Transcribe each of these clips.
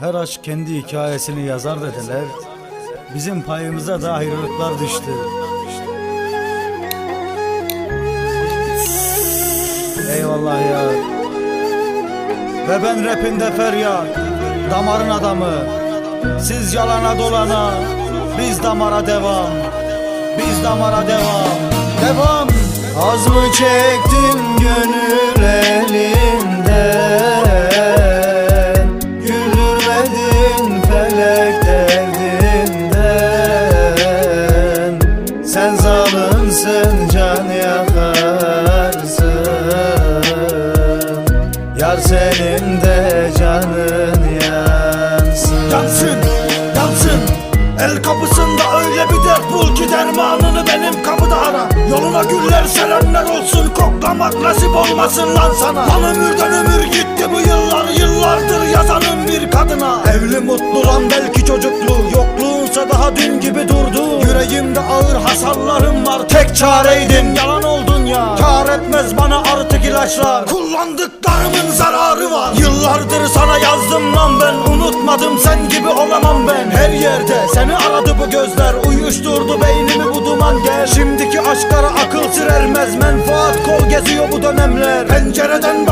Her aşk kendi hikayesini yazar dediler. Bizim payımıza da ayrılıklar düştü. Eyvallah ya. Ve ben rapinde feryat, damarın adamı. Siz yalana dolana, biz damara devam. Biz damara devam. Devam. Az mı çektim gönül Zalimsin can yakarsın. Yar senin de canın yansın. Yansın, yansın. El kapısında öyle bir dert bul ki dermanını benim kapıda ara. Yoluna güller serenler olsun koklamak nasip olmasın lan sana. Lan ömürden ömür gitti bu yıllar yıllardır yazanım bir kadına. Evli mutlu lan belki çocuklu yokluğunsa daha dün gibi durdu Yüreğimde ağır hasarlarım var. Tek çareydin yalan oldun ya. Kar etmez bana artık ilaçlar. Kullandıklarımın zararı var. Yıllardır sana yazdım lan ben. Unutmadım sen gibi olamam ben. Her yerde seni aradı bu gözler. Uyuşturdu beynimi bu duman. Gel. Şimdiki aşklara akıl sır ermez. Menfaat kol geziyor bu dönemler. Pencereden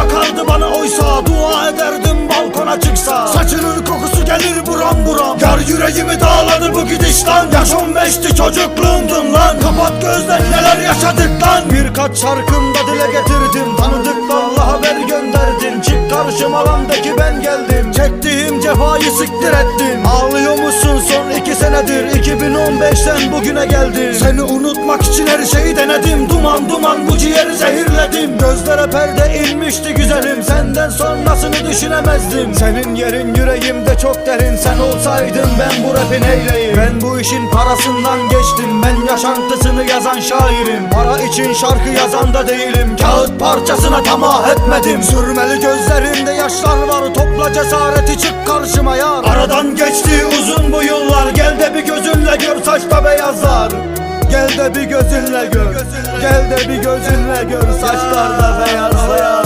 buram buram. Yar yüreğimi dağladı bu gidişten. Yaş 15'ti çocukluğumdun lan. Kapat gözler neler yaşadık lan. Birkaç şarkımda dile getirdim Tanıdıklarla haber gönderdim Çık karşıma lan de ki ben geldim. Çektiğim cefayı siktir ettim. Ağlıyor musun? Son iki senedir 2015'ten bugüne geldim. Seni unutmak için her şeyi denedim. Duman duman bu ciğeri zehirledim Gözlere perde inmişti güzelim. Senden sonrasını düşünemezdim. Senin yerin yüreğimde çok derin. Sen olsaydın ben bu rapin eyleyim. Ben bu işin parasından geçtim. Ben yaşantısını yazan şairim. Para için şarkı yazan da değilim. Kağıt parçasına tamah etmedim. Sürmeli gözlerimde yaşlar var. Topla cesareti çık karşıma yar. Aradan geçti uzun bu yıllar bir gözünle gör saçta beyazlar. Gel de bir gözünle gör Gel de bir gözünle gör saçlarda beyazlar.